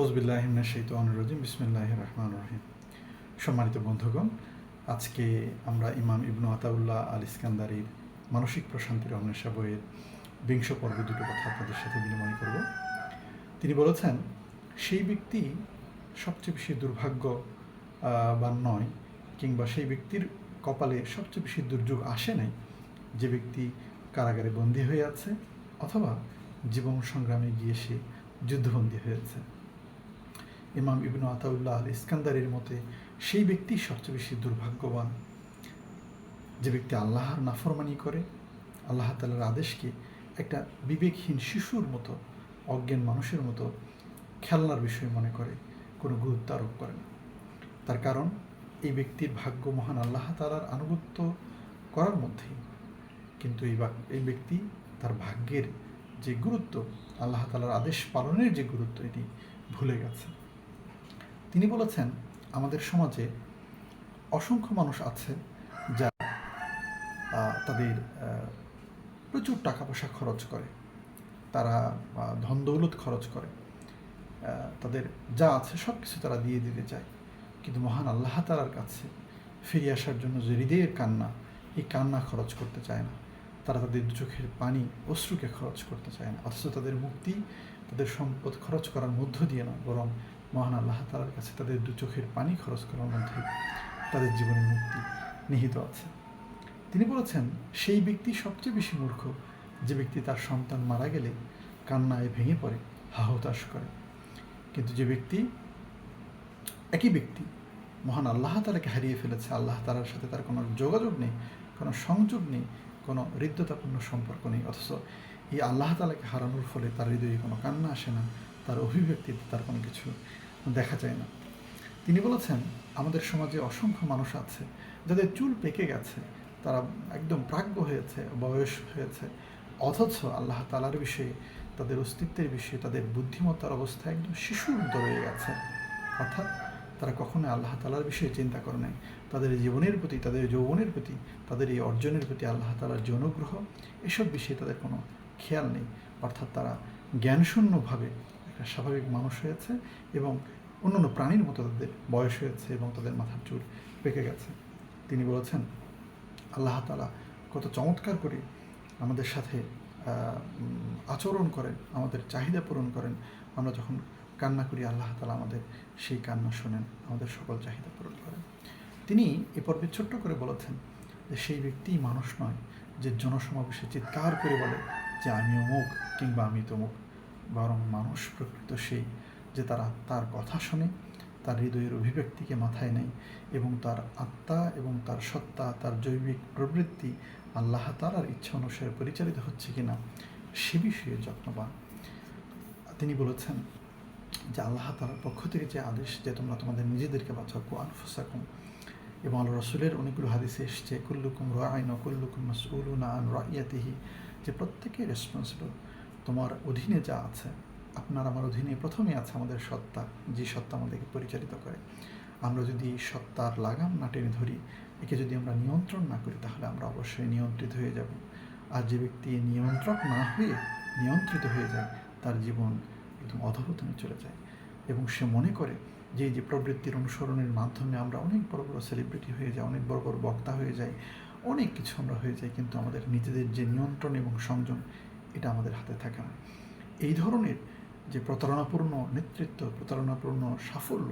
ওজবিল্লাহিমিনা শৈত রহমান রহিম। সম্মানিত বন্ধুগণ, আজকে আমরা ইমাম ইবনু আতাউল্লাহ আল ইস্কান্দারির মানসিক প্রশান্তির অন্বেষা বইয়ের বিংশ পর্বে দুটো কথা আপনাদের সাথে বিনিময় করব। তিনি বলেছেন, সেই ব্যক্তি সবচেয়ে বেশি দুর্ভাগ্য বা নয়, কিংবা সেই ব্যক্তির কপালে সবচেয়ে বেশি দুর্যোগ আসে নাই, যে ব্যক্তি কারাগারে বন্দী হয়ে আছে, অথবা জীবন সংগ্রামে গিয়ে সে যুদ্ধবন্দী হয়েছে। ইমাম ইবনু আতাউল্লাহ আল ইস্কান্দারের মতে, সেই ব্যক্তি সবচেয়ে বেশি দুর্ভাগ্যবান। যে ব্যক্তি আল্লাহর নাফরমানি করে, আল্লাহ তালার আদেশকে একটা বিবেকহীন শিশুর মতো, অজ্ঞান মানুষের মতো খেলনার বিষয় মনে করে, কোনো গুরুত্ব আরোপ করে না। তার কারণ, এই ব্যক্তির ভাগ্য মহান আল্লাহ তালার আনুগত্য করার মধ্যেই। কিন্তু এই এই ব্যক্তি তার ভাগ্যের যে গুরুত্ব, আল্লাহ তালার আদেশ পালনের যে গুরুত্ব, এটি ভুলে গেছে। তিনি বলেছেন, আমাদের সমাজে অসংখ্য মানুষ আছে যা তাদের প্রচুর টাকা পয়সা খরচ করে। তারা ধন দৌলত খরচ করে। তাদের যা আছে সব কিছু তারা দিয়ে দিতে চায়। কিন্তু মহান আল্লাহ তালার কাছে ফিরে আসার জন্য যে হৃদয়ের কান্না, এই কান্না খরচ করতে চায় না। তারা তাদের চোখের পানি অশ্রুকে খরচ করতে চায় না। অথচ তাদের মুক্তি, তাদের সম্পদ খরচ করার মধ্য দিয়ে না বরং মহান আল্লাহ তালার কাছে তাদের দু চোখের পানি খরচ করার মধ্যে তাদের জীবনের মুক্তি নিহিত আছে। তিনি বলেছেন, সেই ব্যক্তি সবচেয়ে বেশি মূর্খ। যে ব্যক্তি তার সন্তান মারা গেলে কান্নায় ভেঙে পড়ে হাহতাশ করে। কিন্তু যে ব্যক্তি, একই ব্যক্তি মহান আল্লাহ তালাকে হারিয়ে ফেলেছে, আল্লাহ তালার সাথে তার কোনো যোগাযোগ নেই, কোনো সংযোগ নেই, কোনো হৃদ্যতাপূর্ণ সম্পর্ক নেই, অথচ এই আল্লাহ তালাকে হারানোর ফলে তার হৃদয়ে কোনো কান্না আসে না তার অভিব্যক্তিতে তার কোনো কিছু দেখা যায় না। তিনি বলেছেন, আমাদের সমাজে অসংখ্য মানুষ আছে, যাদের চুল পেকে গেছে, তারা একদম প্রাজ্ঞ হয়েছে, বয়স হয়েছে। অথচ আল্লাহ তালার বিষয়ে, তাদের অস্তিত্বের বিষয়ে, তাদের বুদ্ধিমত্তার অবস্থা একদম শিশুর মতো রয়ে গেছে। অর্থাৎ তারা কখনো আল্লাহ তালার বিষয়ে চিন্তা করে নাই। তাদের জীবনের প্রতি, তাদের যৌবনের প্রতি, তাদের এই অর্জনের প্রতি আল্লাহ তালার যে অনুগ্রহ, এসব বিষয়ে তাদের কোনো খেয়াল নেই। অর্থাৎ তারা জ্ঞানশূন্যভাবে স্বাভাবিক মানুষ হয়েছে এবং অন্যান্য প্রাণীর মতো তাদের বয়স হয়েছে এবং তাদের মাথার চুল পেকে গেছে। তিনি বলেছেন, আল্লাহ তালা কত চমৎকার করে আমাদের সাথে আচরণ করেন, আমাদের চাহিদা পূরণ করেন। আমরা যখন কান্না করি, আল্লাহ তালা আমাদের সেই কান্না শোনেন, আমাদের সকল চাহিদা পূরণ করেন। তিনি এ পর্বে ছোট্ট করে বলেছেন যে, সেই ব্যক্তিই মানুষ নয় যে জনসমাবেশে চিৎকার করে বলে যে আমি অমুক কিংবা, আমি তমুক বরং মানুষ প্রকৃত সেই যে তারা তার কথা শোনে, তার হৃদয়ের অভিব্যক্তিকে মাথায় নেয় এবং তার আত্মা এবং তার সত্তা, তার জৈবিক প্রবৃত্তি আল্লাহ তালার ইচ্ছা অনুসারে পরিচালিত হচ্ছে কিনা সে বিষয়ে যত্নবান। তিনি বলেছেন যে আল্লাহ তালার পক্ষ থেকে যে আদেশ যে তোমরা তোমাদের নিজেদেরকে বাঁচাও কোয়ান ফুসাকুম এবং আল্লাহ রসুলের অনেকগুলো হাদিসে এসছে, কুল্লুকুম রায়ন কুল্লুকুম মাসউলুনা আন রাইয়াতিহি। যে প্রত্যেকে রেসপন্সিবল তোমার অধীনে যা আছে, আপনার আমার অধীনে প্রথমে আছে আমাদের সত্তা, যে সত্তা আমাদেরকে পরিচালিত করে। আমরা যদি সত্তার লাগাম না টেনে ধরি, একে যদি আমরা নিয়ন্ত্রণ না করি, তাহলে আমরা অবশ্যই নিয়ন্ত্রিত হয়ে যাব। আর যে ব্যক্তি নিয়ন্ত্রক না হয়ে নিয়ন্ত্রিত হয়ে যায়, তার জীবন একদম অধপতনে চলে যায়। এবং সে মনে করে যে যে প্রবৃত্তির অনুসরণের মাধ্যমে আমরা অনেক বড় বড় সেলিব্রিটি হয়ে যাই, অনেক বড় বড় বক্তা হয়ে যাই, অনেক কিছু আমরা হয়ে যাই, কিন্তু আমাদের নিজেদের যে নিয়ন্ত্রণ এবং সংযম এটা আমাদের হাতে থাকে না। এই ধরনের যে প্রতারণাপূর্ণ নেতৃত্ব, প্রতারণাপূর্ণ সাফল্য,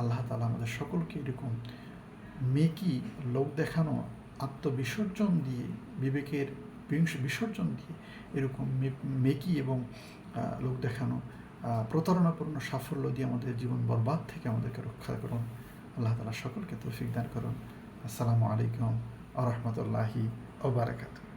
আল্লাহ তালা আমাদের সকলকে এরকম মেকি লোক দেখানো, আত্মবিসর্জন দিয়ে, বিবেকের বিসর্জন দিয়ে এরকম মেকি এবং লোক দেখানো প্রতারণাপূর্ণ সাফল্য দিয়ে আমাদের জীবন বরবাদ থেকে আমাদেরকে রক্ষা করুন। আল্লাহ তালা সকলকে তৌফিক দান করুন। আসসালামু আলাইকুম আ রহমতুল্লাহি ওবরাকাতু